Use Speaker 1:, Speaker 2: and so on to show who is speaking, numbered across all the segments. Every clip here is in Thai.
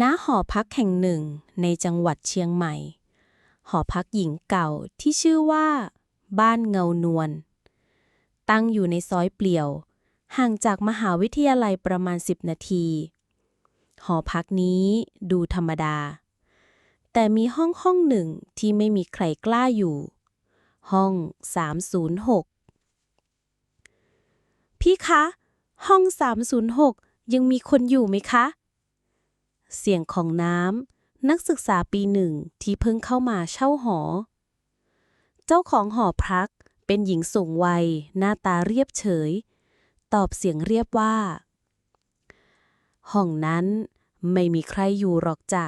Speaker 1: ณหอพักแห่งหนึ่งในจังหวัดเชียงใหม่ หอพักหญิงเก่าที่ชื่อว่า บ้านเงานวล ตั้งอยู่ในซอยเปลี่ยว ห่างจากมหาวิทยาลัยประมาณ 10 นาที หอพักนี้ดูธรรมดา แต่มีห้องห้องหนึ่งที่ไม่มีใครกล้าอยู่ ห้อง 306 พี่คะ ห้อง 306 ยังมีคนอยู่ไหมคะ เสียงของน้ำ นักศึกษาปีหนึ่งที่เพิ่งเข้ามาเช่าหอ เจ้าของหอพักเป็นหญิงสูงวัย หน้าตาเรียบเฉย ตอบเสียงเรียบว่า ห้องนั้นไม่มีใครอยู่หรอกจ้ะ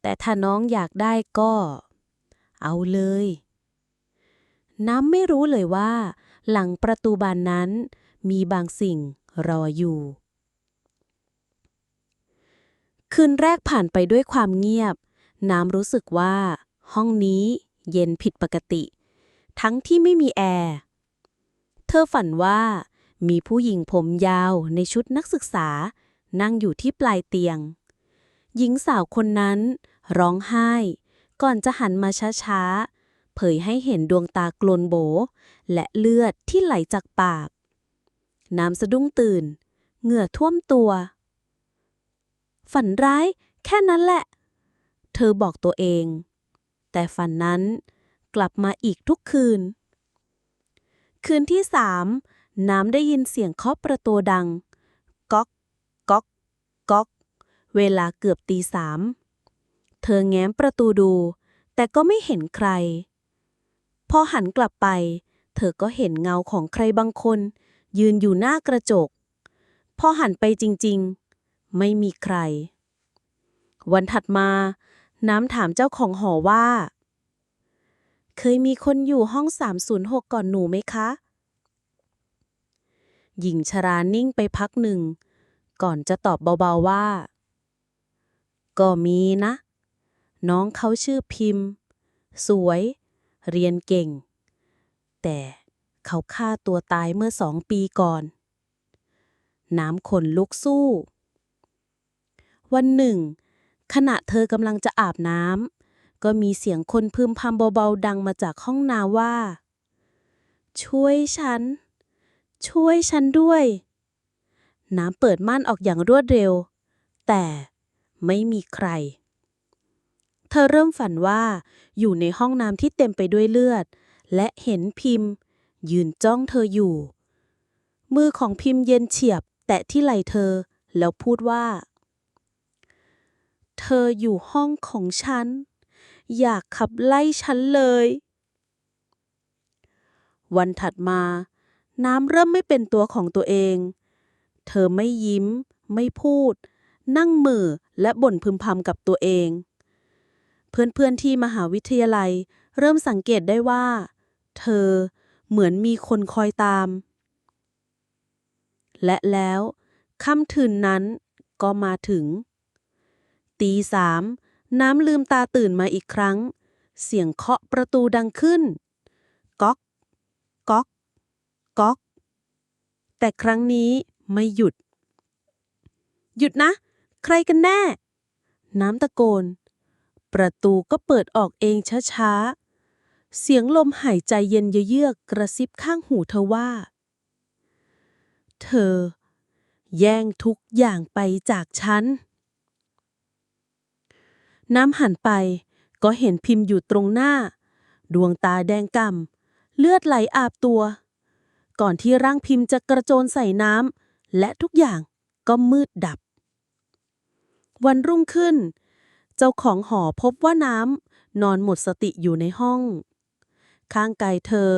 Speaker 1: แต่ถ้าน้องอยากได้ก็ เอาเลย น้ำไม่รู้เลยว่า หลังประตูบานนั้นมีบางสิ่งรออยู่ คืนแรกผ่านไปด้วยความเงียบ น้ำรู้สึกว่า ห้องนี้เย็นผิดปกติ ทั้งที่ไม่มีแอร์ เธอฝันว่ามีผู้หญิงผมยาวในชุดนักศึกษา นั่งอยู่ที่ปลายเตียง หญิงสาวคนนั้นร้องไห้ ก่อนจะหันมาช้าๆ เผยให้เห็นดวงตากลนโบ และเลือดที่ไหลจากปาก น้ำสะดุ้งตื่น เหงื่อท่วมตัว ฝันร้าย แค่นั้นแหละ เธอบอกตัวเอง แต่ฝันนั้นกลับมาอีกทุกคืน คืนที่สามน้ำได้ยินเสียงเคาะประตูดัง ก๊อก ก๊อก ก๊อก เวลาเกือบตีสาม เธอแง้มประตูดู แต่ก็ไม่เห็นใคร พอหันกลับไป เธอก็เห็นเงาของใครบางคน ยืนอยู่หน้ากระจก พอหันไปจริง ๆ ไม่มีใคร วันถัดมา น้ำถามเจ้าของหอว่า เคยมีคนอยู่ห้อง 306 ก่อนหนูไหมคะ หญิงชรานิ่งไปพักหนึ่ง ก่อนจะตอบเบาๆว่า ก็มีนะ น้องเขาชื่อพิมพ์ สวย เรียนเก่ง แต่เขาฆ่าตัวตายเมื่อสองปีก่อน น้ำขนลุกสู้ วันหนึ่ง ขณะเธอกำลังจะอาบน้ำก็มีเสียงคนพึมพำเบาๆดังมาจากห้องน้ำว่า ช่วยฉัน ช่วยฉันด้วย น้ำเปิดม่านออกอย่างรวดเร็ว แต่ไม่มีใคร เธอเริ่มฝันว่าอยู่ในห้องน้ำที่เต็มไปด้วยเลือด และเห็นพิมพ์ ยืนจ้องเธออยู่ มือของพิมพ์เย็นเฉียบ แตะที่ไหล่เธอแล้วพูดว่า เธออยู่ห้องของฉัน อยากขับไล่ฉันเลย วันถัดมา น้ำเริ่มไม่เป็นตัวของตัวเอง เธอไม่ยิ้ม ไม่พูด นั่งมือและบ่นพึมพำกับตัวเอง เพื่อนๆที่มหาวิทยาลัยเริ่มสังเกตได้ว่า เธอเหมือนมีคนคอยตาม และแล้วค่ำคืนนั้นก็มาถึง ตีสามน้ำลืมตาตื่นมาอีกครั้ง เสียงเคาะประตูดังขึ้น ก๊อก ก๊อก ก๊อก แต่ครั้งนี้ไม่หยุด หยุดนะ ใครกันแน่ น้ำตะโกน ประตูก็เปิดออกเองช้าๆ เสียงลมหายใจเย็นเยือกกระซิบข้างหูเธอว่า เธอ แย่งทุกอย่างไปจากฉัน น้ำหันไป ก็เห็นพิมพ์อยู่ตรงหน้า ดวงตาแดงก่ำเลือดไหลอาบตัว ก่อนที่ร่างพิมพ์จะกระโจนใส่น้ำและทุกอย่างก็มืดดับ วันรุ่งขึ้น เจ้าของหอพบว่าน้ำนอนหมดสติอยู่ในห้อง ข้างกายเธอ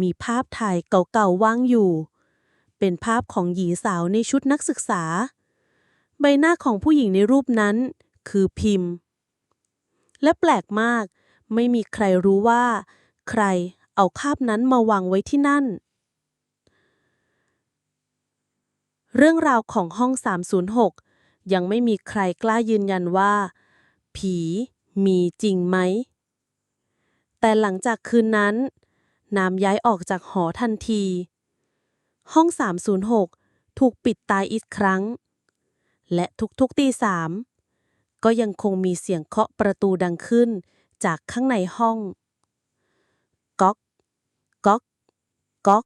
Speaker 1: มีภาพถ่ายเก่าๆวางอยู่ เป็นภาพของหญิงสาวในชุดนักศึกษา ใบหน้าของผู้หญิงในรูปนั้นคือพิมพ์ และแปลกมาก ไม่มีใครรู้ว่า ใครเอาภาพนั้นมาวางไว้ที่นั่น เรื่องราวของห้อง 306 ยังไม่มีใครกล้ายืนยันว่า ผีมีจริงไหม แต่หลังจากคืนนั้นน้ำย้ายออกจากหอทันที ห้อง 306 ถูกปิดตายอีกครั้ง และทุกๆตีสาม ก็ยังคงมีเสียงเคาะประตูดังขึ้น จากข้างในห้อง ก๊อก ก๊อก ก๊อก